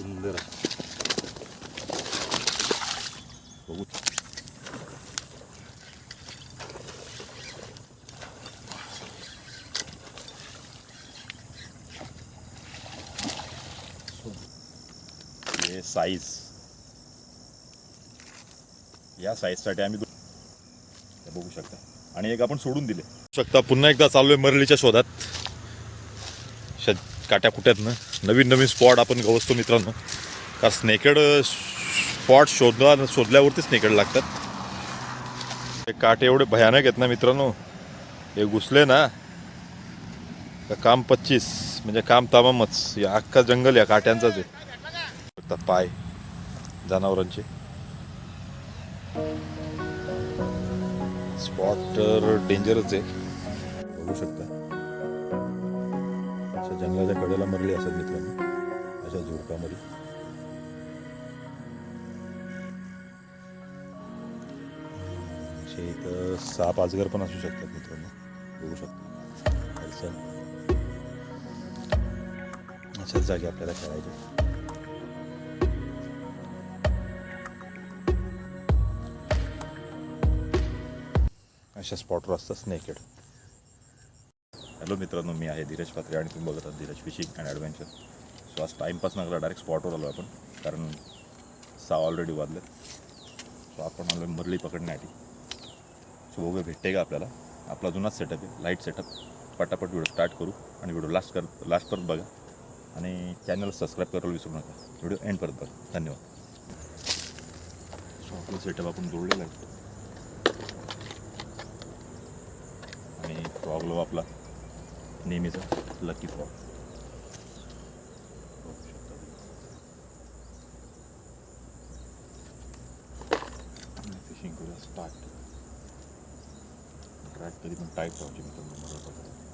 सुंदर बघू. साईज या साईजसाठी आम्ही बघू शकता. आणि एक आपण सोडून दिले. शकता पुन्हा एकदा चाललोय मरलीच्या शोधात. काट्या कुट्यातनं नवीन नवीन स्पॉट आपण गवसतो मित्रांनो. का स्नेकेड स्पॉट शोधला शोधल्यावरती स्नेकेड लागतात. हे काटे एवढे भयानक आहेत ना मित्रांनो. हे घुसले ना तर काम पच्चीस म्हणजे काम तमामच. या अख्खा जंगल या काट्यांचाच आहे. पाय जनावरांचे. स्पॉट तर डेंजरच आहे. बघू शकता. जंगलाच्या कडेला मरली असत मित्रांनो अशा झुडपामध्ये. शेत इथं साप आजगर पण असू शकतात मित्रांनो बघू शकतो. हालचाल अशाच जागी आपल्याला खेळायचे. अशा स्पॉटवर असतात स्नेकेड हॅलो मित्रांनो मी आहे धीरज पात्रे आणि तुम्ही बघत आहात Dheeraj fishing and adventure. So आज टाईमपास नकरा डायरेक्ट स्पॉटवर आलो आपण कारण सहा ऑलरेडी वाजले सो आपण आलो मरली पकडण्यासाठी. सो बघूया भेटते का आपल्याला. आपला जुनाच सेटअप आहे लाइट सेटअप पटापट व्हिडिओ स्टार्ट करू आणि व्हिडिओ लास्ट कर लास्टपर्यंत बघा. आणि चॅनल सबस्क्राईब करायला विसरू नका. व्हिडिओ एंडपर्यंत बघा. धन्यवाद. सो आपलं सेटअप आपण जोडलेलं आहे. आणि प्रॉब्लेम आपला. नेहमीचा लकी फॉल फिशिंग करूया स्टार्ट ट्रॅक कधी पण टाईट राहायची मित्रांनो मला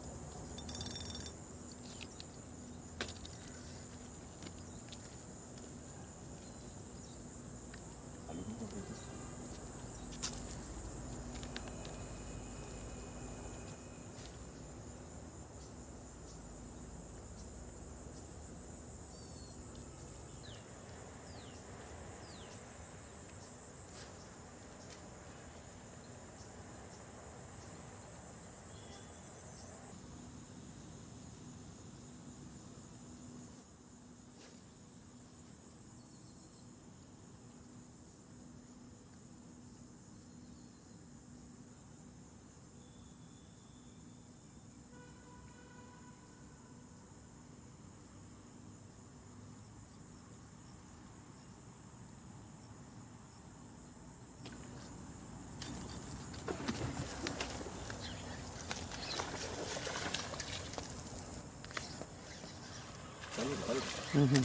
पकडा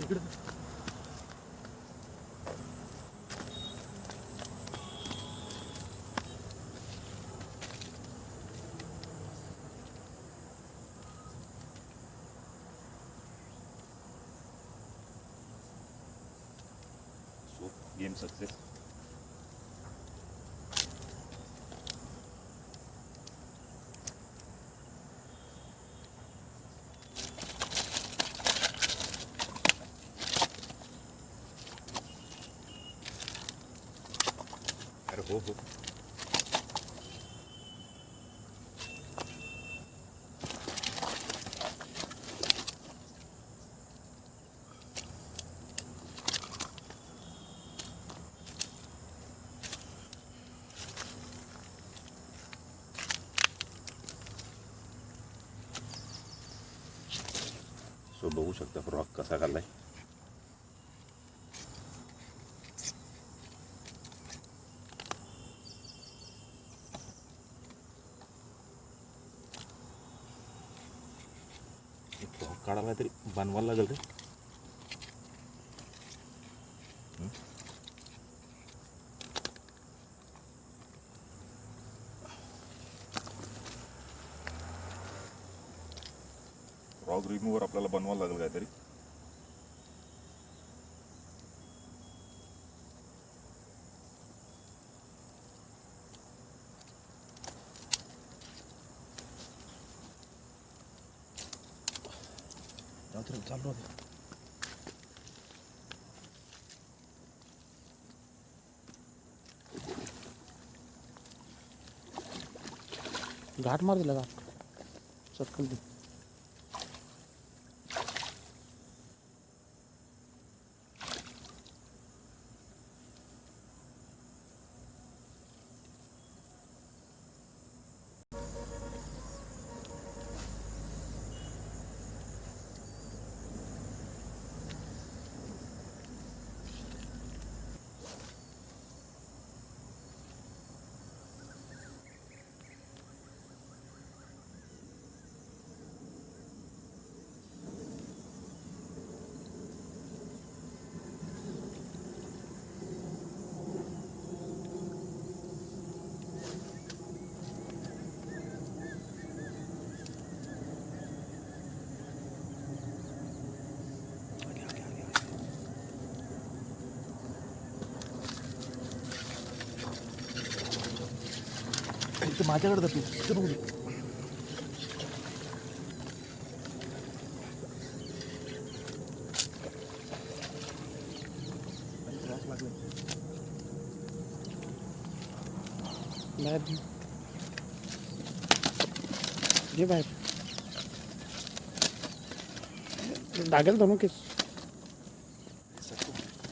सो गेम सक्सेस अरे हो हो सो बघू शकता फ्रॉक कसा काढलाय फ्रॉक काढायला तरी बनवायला लागेल रे. लॉग रिमूव्हर आपल्याला बनवावं लागेल काहीतरी. चालू घाट मार दिला घाट चटकन दे. ते माझ्याकडे जातो ते बघू दे. बाहेर घे. बाहेर. लागेल दोन केस.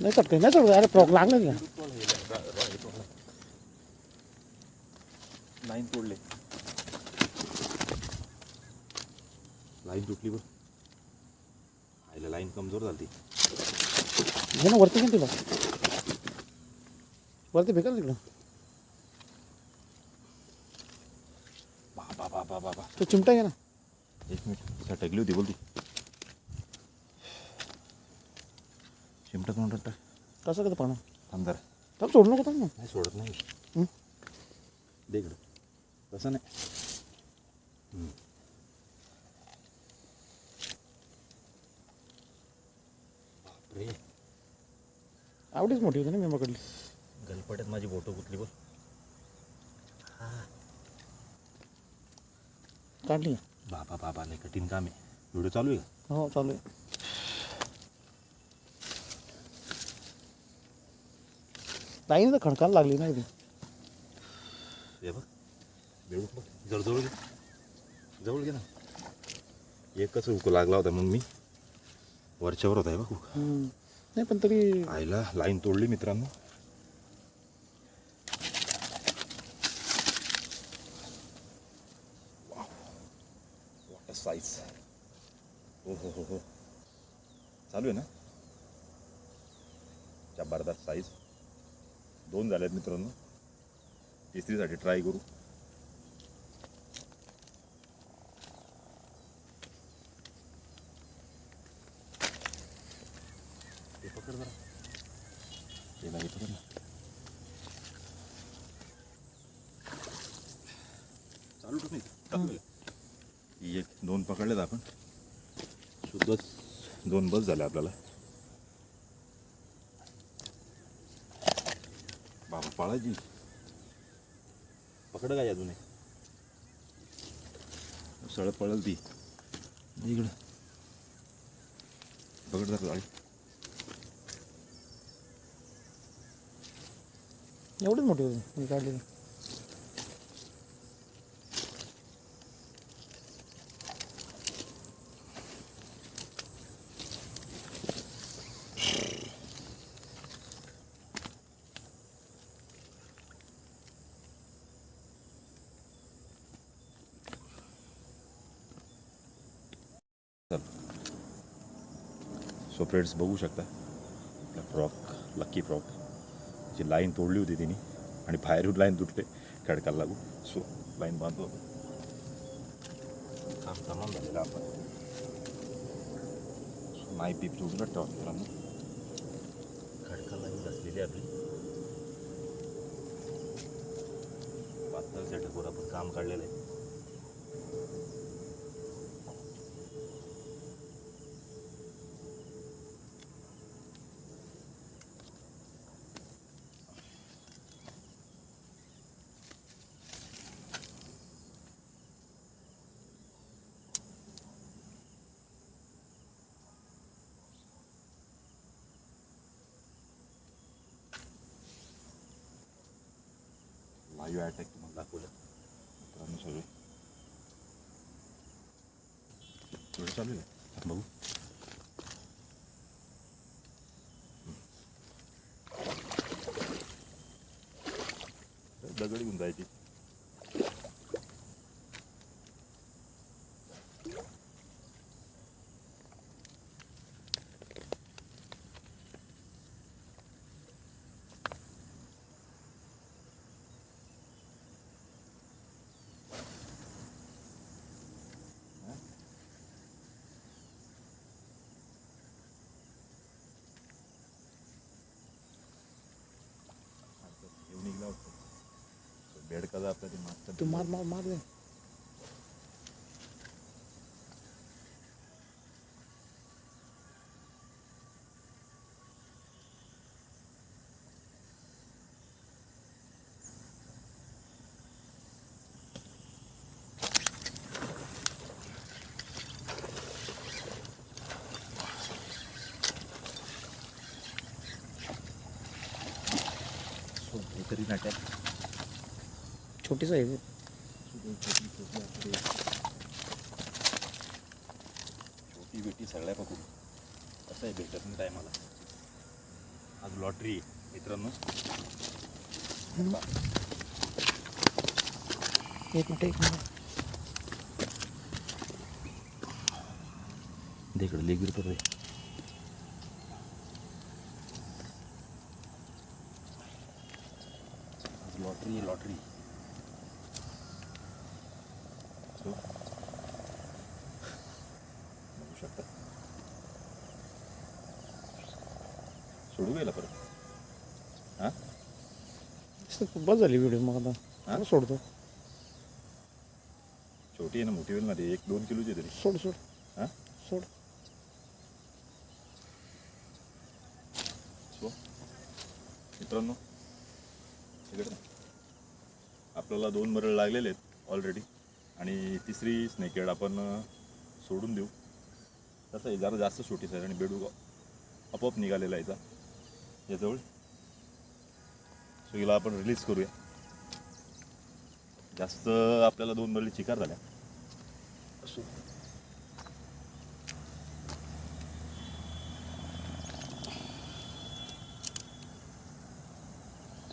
नाही चटके नाही चढू अरे प्रॉब्लेम लागलं का. लाईन तोडले. लाईन तुटली बघ. आईला लाईन कमजोर झाली घे ना वरती घे तिला. वरती भेटेल तिकडं. बाबा बाबा बाबा. तो चिमटा घे ना. एक मिनिट. सटकली होती बोलती. चिमटा कोण टाक कसं कसं पाहणं? आमदार थांब सोडू नको थांब ना. नाही सोडत नाही. हं? दे इकडं. तसं नाही. हं. बापरे. आवडीच मोठी होती ना मी पकडली गलपट्यात माझी बोटं कुठली बघ. काढली बाबा बाबा लय कठीण काम आहे. व्हिडिओ चालू आहे का? हो चालू आहे. लाईन तर खडकायला लागली नाही ती हे बघ. बघ जवळ जवळ घे. जवळ घे ना. एकच हुक लागला होता मग मी. वरच्यावर होता बघ. नाही पण तरी आईला लाईन तोडली मित्रांनो. साईज हो हो हो हो. चालू आहे ना? जबरदस्त साईज दोन झाल्यात मित्रांनो. तिसरीसाठी ट्राय करू. जरा. ते पकड ना. चालू ठेव नाही एक दोन पकडलेत आपण. शुद्धच दोन बस झाले आपल्याला. बाबा पाळायची. पकड काय अजून सळ पळल ती. इकडं. पकड जरा जाळी एवढीच मोठी होती मी काढलेली. सो फ्रेंड्स बघू शकता. आपला फ्रॉक लक्की फ्रॉक जी लाईन तोडली होती तिने आणि बाहेरून लाईन तुटले खडकाला लागू. सो लाईन बांधतो आपण. काम तमाम झालेलं आपण. सो नाही पीप जोडूनच ठेवा मित्रांनो. खडकाला लागून असलेली आपली. पातळ ढकोर आपण काम काढलेलं आहे. लाईव्ह अटॅक तुम्हाला दाखवलं. मित्रांनो सगळे. थोडं चालू आहे? बघू. दगड घेऊन जायची. होता बेडकाचा आपल्या ते मागच्या तू मार मार मार दे। तरी छोटीच आहे. छोटी बेटी सगळ्या पकडून असं आहे भेटत नाही टायमाला आज लॉटरी मित्रांनो. एक मिनिट एक मिनिट. इकडे लेगीर तर आज लॉटरी आहे लॉटरी So, बघू शकता सोडू गेला परत हां नुसतं बस झाली व्हिडिओ मग आता. हा? सोडतो. छोटी आहे ना मोठी होईल ना ते. एक दोन किलोची तरी. सोड सोड. हां? सोड. सो मित्रांनो ना आपल्याला दोन मरळ लागलेले आहेत ऑलरेडी आणि तिसरी स्नेकेड आपण अं, सोडून देऊ. तसं आहे जरा जास्त छोटीच आहे आणि बेडू आपोआप निघालेला आहे याचा याजवळ. सो हिला आपण रिलीज करूया. जास्त आपल्याला दोन मरळी चिकार झाल्या.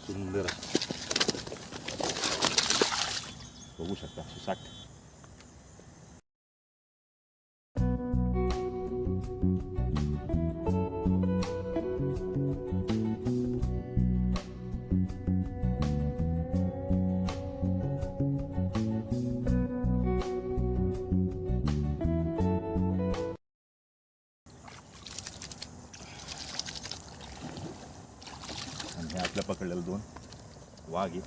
सुंदर. बघू शकता. साठ. हे आपल्या पकडलेलं दोन. वाघ आहे.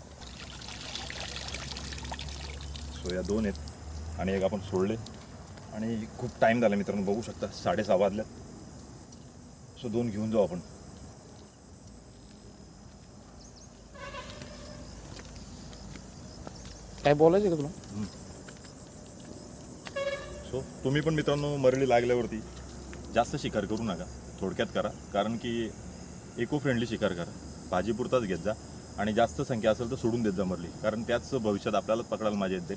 सो या दोन आहेत. आणि एक आपण सोडले. आणि खूप टाईम झाला मित्रांनो बघू शकता. साडेसहा वाजल्यात सो दोन घेऊन जाऊ आपण. काय बोलायचं का तुला? सो तुम्ही पण मित्रांनो मरळी लागल्यावरती जास्त शिकार करू नका. थोडक्यात करा. कारण की इको फ्रेंडली शिकार करा. भाजीपुरताच घेत जा. आणि जास्त संख्या असेल तर सोडून देत जा मरली. कारण त्याच भविष्यात आपल्याला पकडायला माझ्या येते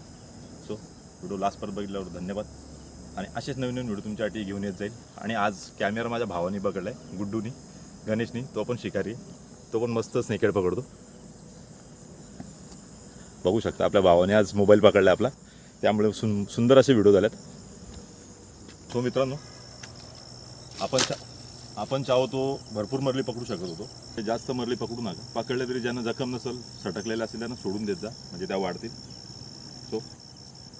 सो व्हिडिओ लास्टपर्यंत बघितल्यावर धन्यवाद. आणि असेच नवीन नवीन व्हिडिओ तुमच्यासाठी घेऊन येत जाईल. आणि आज कॅमेरा माझ्या भावाने पकडला आहे गुड्डूनी गणेशनी. तो पण शिकारी तो पण मस्त स्नेकेड पकडतो. बघू शकता आपल्या भावाने आज मोबाईल पकडला आपला. त्यामुळे सुं सुंदर असे व्हिडिओ झालेत. सो मित्रांनो आपण आपण चाहो तो भरपूर मरली पकडू शकत होतो. ते जास्त मरली पकडू नका. पकडले तरी ज्यांना जखम नसेल सटकलेलं असेल त्यांना सोडून देत जा. म्हणजे त्या वाढतील. सो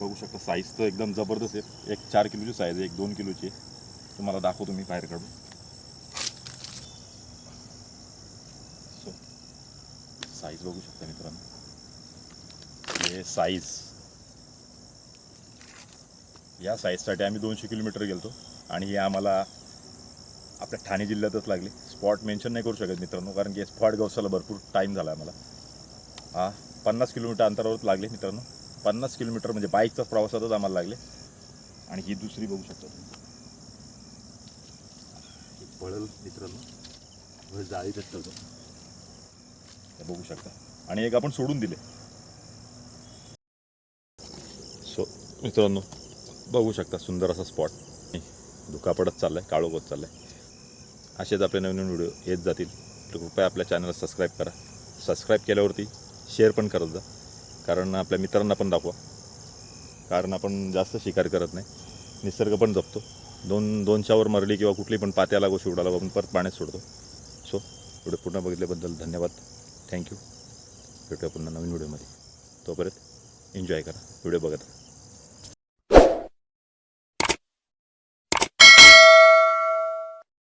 बघू शकता साईज तर एकदम जबरदस्त आहे. एक चार किलोची साईज आहे एक दोन किलोची आहे. तुम्हाला दाखवतो मी बाहेर काढून. सो साईज बघू शकता मित्रांनो. हे साईज या साईजसाठी आम्ही दोनशे किलोमीटर गेलतो आणि हे आम्हाला आपल्या ठाणे जिल्ह्यातच लागली. स्पॉट मेन्शन नाही करू शकत मित्रांनो कारण की स्पॉट गवसाला भरपूर टाईम झाला आम्हाला. हा पन्नास किलोमीटर अंतरावरच लागले मित्रांनो. पन्नास किलोमीटर म्हणजे बाईकचाच प्रवासातच आम्हाला लागले. आणि ही दुसरी बघू शकता तुम्ही. पळल मित्रांनो. वर जाळीतच ठेवतो बघू. शकता. आणि एक आपण सोडून दिले. सो मित्रांनो बघू शकता सुंदर असा स्पॉट धुका पडत चालला आहे काळो चालला आहे असेच आपले नवीन नवीन व्हिडिओ येत जातील. तर कृपया आपल्या चॅनलला सबस्क्राईब करा. सबस्क्राईब केल्यावरती शेअर पण करत जा. कारण आपल्या मित्रांना पण दाखवा. कारण आपण जास्त शिकार करत नाही. निसर्ग पण जपतो. दोन दोनच्यावर मरली किंवा कुठली पण पात्या लागो शिवडा आपण परत पाण्यात सोडतो. सो व्हिडिओ पूर्ण बघितल्याबद्दल धन्यवाद. थँक्यू भेटूया पुन्हा नवीन व्हिडिओमध्ये. तोपर्यंत एन्जॉय करा. व्हिडिओ बघत राहा.